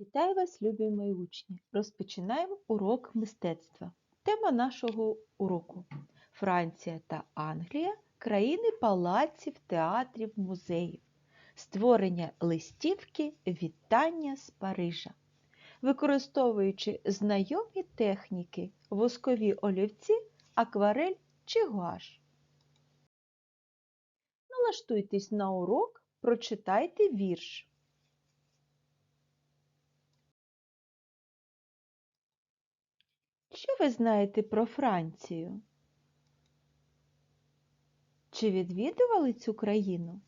Вітаю вас, любі мої учні! Розпочинаємо урок мистецтва. Тема нашого уроку Франція та Англія країни палаців, театрів, музеїв. Створення листівки Вітання з Парижа. Використовуючи знайомі техніки, воскові олівці, акварель чи гуаш. Налаштуйтесь на урок, прочитайте вірш. Що ви знаєте про Францію? Чи відвідували цю країну?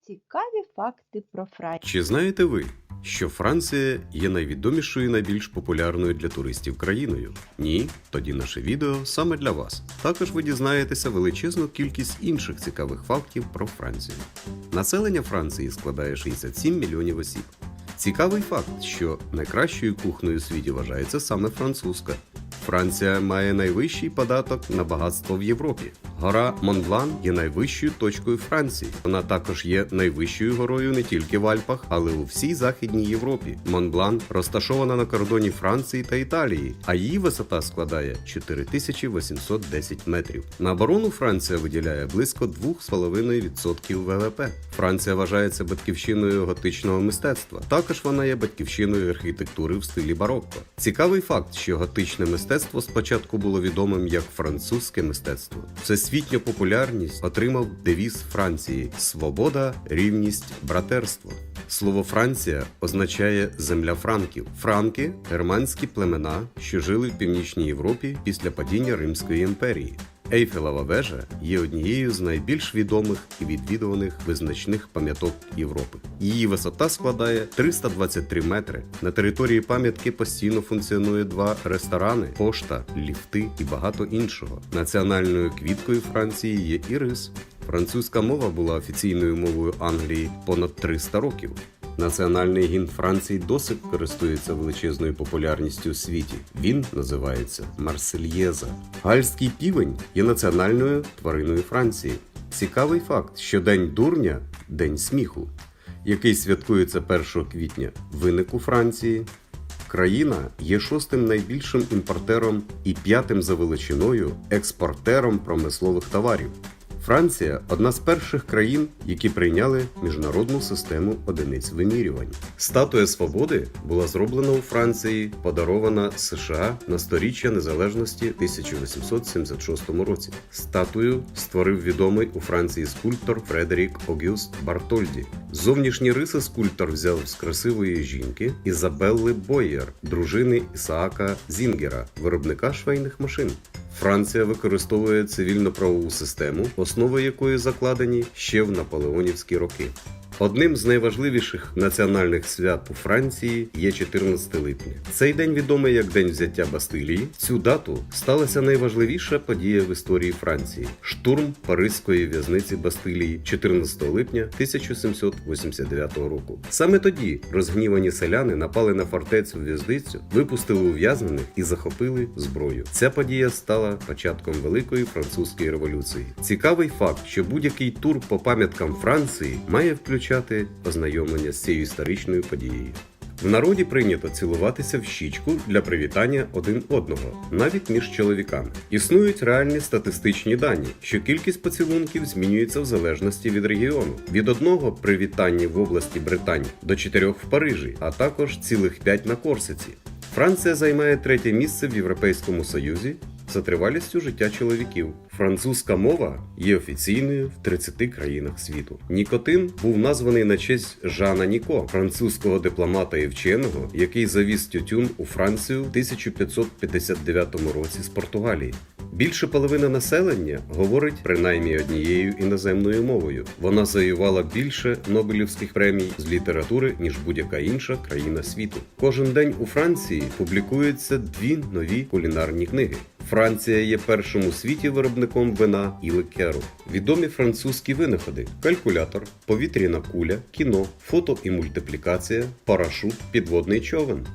Цікаві факти про Францію. Чи знаєте ви, що Франція є найвідомішою і найбільш популярною для туристів країною? Ні, тоді наше відео саме для вас. Також ви дізнаєтеся величезну кількість інших цікавих фактів про Францію. Населення Франції складає 67 мільйонів осіб. Цікавий факт, що найкращою кухнею у світі вважається саме французька. Франція має найвищий податок на багатство в Європі. Гора Монблан є найвищою точкою Франції. Вона також є найвищою горою не тільки в Альпах, але у всій Західній Європі. Монблан розташована на кордоні Франції та Італії, а її висота складає 4810 метрів. На оборону Франція виділяє близько 2,5% ВВП. Франція вважається батьківщиною готичного мистецтва. Також вона є батьківщиною архітектури в стилі барокко. Цікавий факт, що готичне мистецтво спочатку було відомим як французьке мистецтво. Всесвітню популярність отримав девіз Франції Свобода, рівність, братерство. Слово Франція означає земля франків. Франки германські племена, що жили в північній Європі після падіння Римської імперії. Ейфелева вежа є однією з найбільш відомих і відвідуваних визначних пам'яток Європи. Її висота складає 323 метри. На території пам'ятки постійно функціонує два ресторани, пошта, ліфти і багато іншого. Національною квіткою Франції є ірис. Французька мова була офіційною мовою Англії понад 300 років. Національний гімн Франції досить користується величезною популярністю у світі. Він називається Марсельєза. Гальський півень є національною твариною Франції. Цікавий факт, що День дурня день сміху, який святкується 1 квітня, виник у Франції. Країна є шостим найбільшим імпортером і п'ятим за величиною експортером промислових товарів. Франція одна з перших країн, які прийняли міжнародну систему одиниць вимірювань. Статуя свободи була зроблена у Франції, подарована США на сторіччя незалежності 1876 році. Статую створив відомий у Франції скульптор Фредерік Огюст Бартольді. Зовнішні риси скульптор взяв з красивої жінки Ізабелли Бойєр, дружини Ісаака Зінгера, виробника швейних машин. Франція використовує цивільно-правову систему, основи якої закладені ще в наполеонівські роки. Одним з найважливіших національних свят у Франції є 14 липня. Цей день відомий як День взяття Бастилії. Цю дату сталася найважливіша подія в історії Франції штурм Паризької в'язниці Бастилії 14 липня 1789 року. Саме тоді розгнівані селяни напали на фортецю в'язницю, випустили ув'язнених і захопили зброю. Ця подія стала початком Великої французької революції. Цікавий факт, що будь-який тур по пам'яткам Франції має включати ознайомлення з цією історичною подією. В народі прийнято цілуватися в щічку для привітання один одного, навіть між чоловіками. Існують реальні статистичні дані, що кількість поцілунків змінюється в залежності від регіону. Від одного при вітанні в області Британь до чотирьох в Парижі, а також цілих п'ять на Корсиці. Франція займає третє місце в Європейському Союзі за тривалістю життя чоловіків. Французька мова є офіційною в 30 країнах світу. Нікотин був названий на честь Жана Ніко, французького дипломата і вченого, який завіз тютюн у Францію в 1559 році з Португалії. Більше половини населення говорить принаймні однією іноземною мовою. Вона завоювала більше Нобелівських премій з літератури ніж будь-яка інша країна світу. Кожен день у Франції публікуються дві нові кулінарні книги. Франція є першим у світі виробником вина і ликеру. Відомі французькі винаходи: калькулятор, повітряна куля, кіно, фото і мультиплікація, парашут, підводний човен.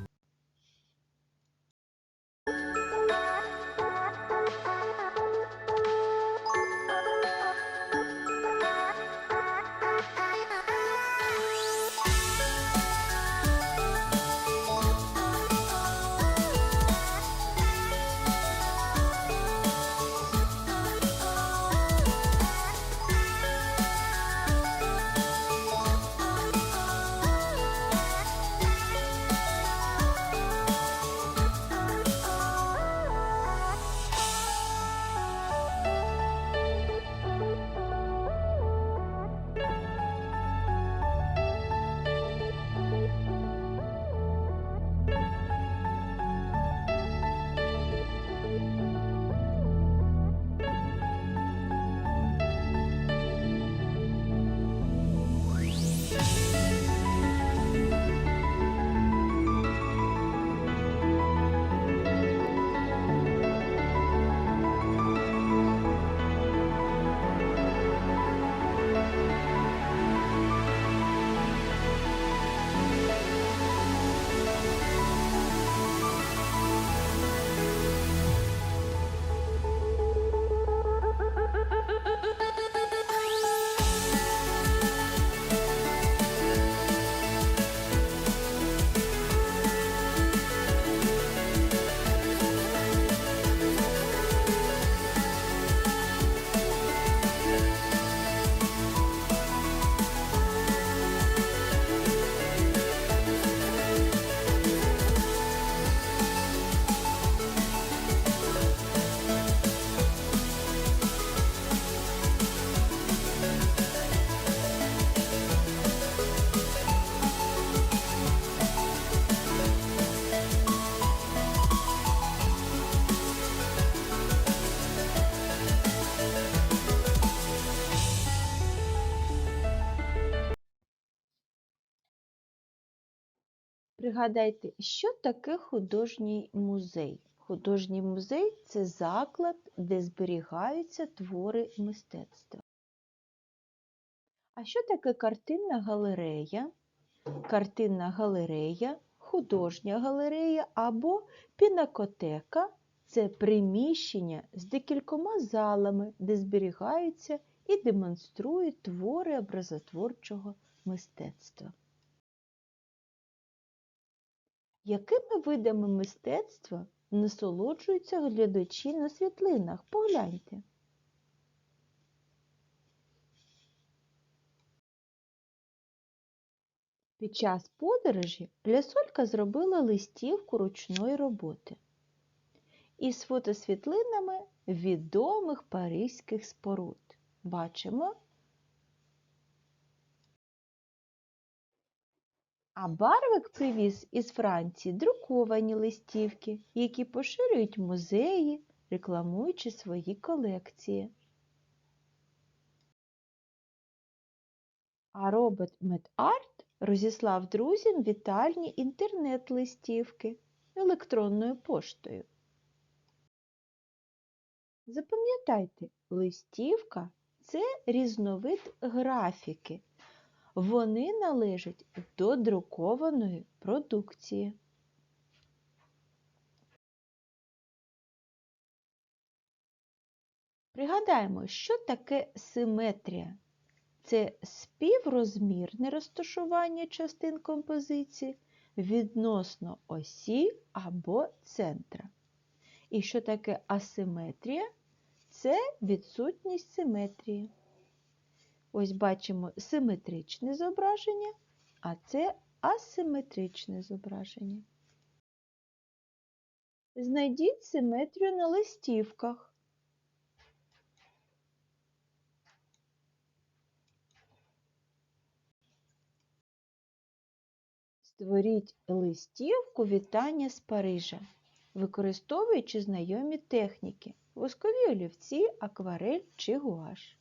Пригадайте, що таке художній музей? Художній музей це заклад, де зберігаються твори мистецтва. А що таке картинна галерея? Картинна галерея, художня галерея або пінакотека це приміщення з декількома залами, де зберігаються і демонструють твори образотворчого мистецтва. Якими видами мистецтва насолоджуються глядачі на світлинах? Погляньте. Під час подорожі Лясолька зробила листівку ручної роботи із фотосвітлинами відомих паризьких споруд. Бачимо. А Барвик привіз із Франції друковані листівки, які поширюють музеї, рекламуючи свої колекції. А робот MedArt розіслав друзям вітальні інтернет-листівки електронною поштою. Запам'ятайте, листівка це різновид графіки. Вони належать до друкованої продукції. Пригадаємо, що таке симетрія. Це співрозмірне розташування частин композиції відносно осі або центра. І що таке асиметрія? Це відсутність симетрії. Ось бачимо симетричне зображення, а це асиметричне зображення. Знайдіть симетрію на листівках. Створіть листівку вітання з Парижа, використовуючи знайомі техніки воскові олівці, акварель чи гуаш.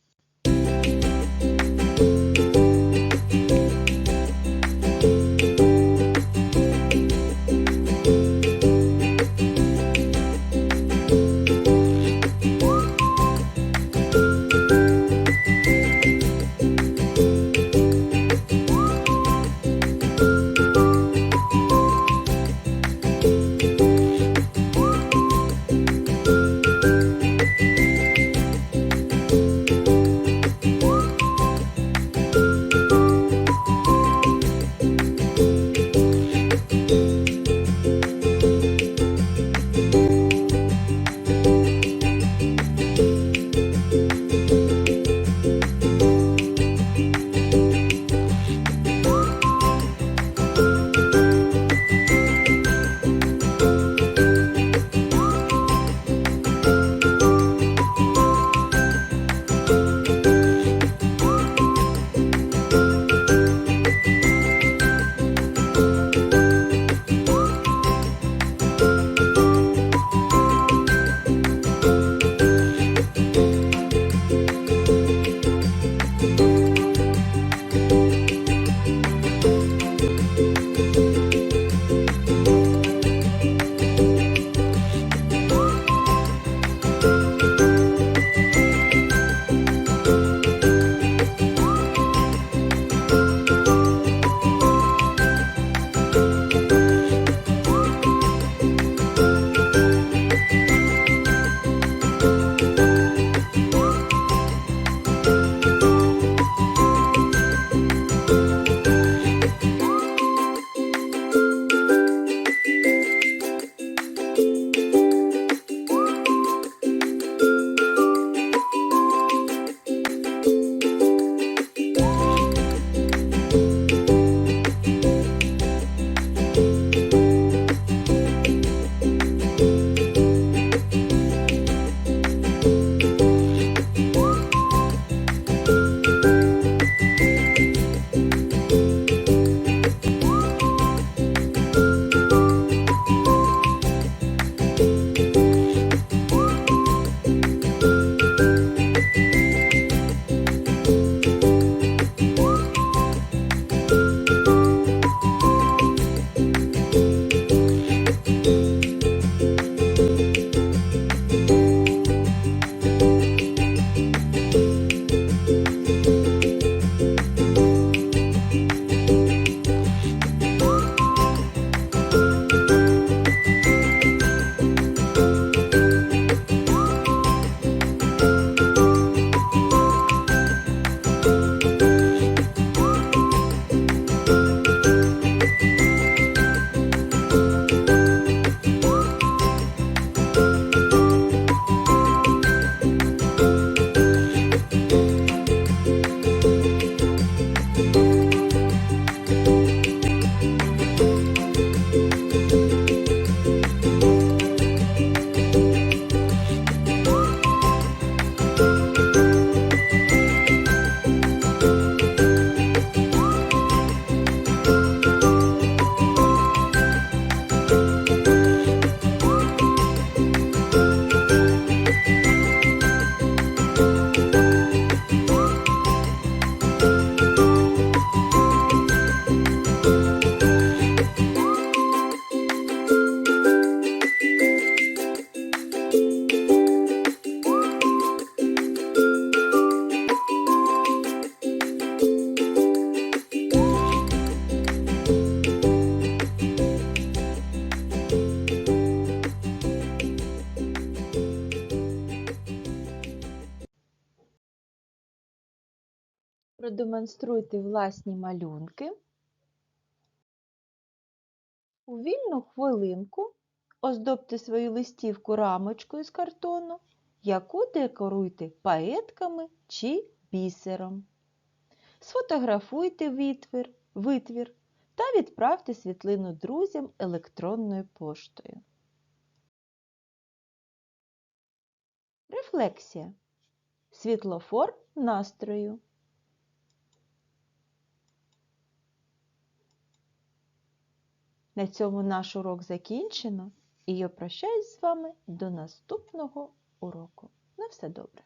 Продемонструйте власні малюнки. У вільну хвилинку оздобте свою листівку рамочкою з картону, яку декоруйте паетками чи бісером. Сфотографуйте витвір, витвір та відправте світлину друзям електронною поштою. Рефлексія. Світлофор настрою. На цьому наш урок закінчено, і я прощаюсь з вами до наступного уроку. На все добре!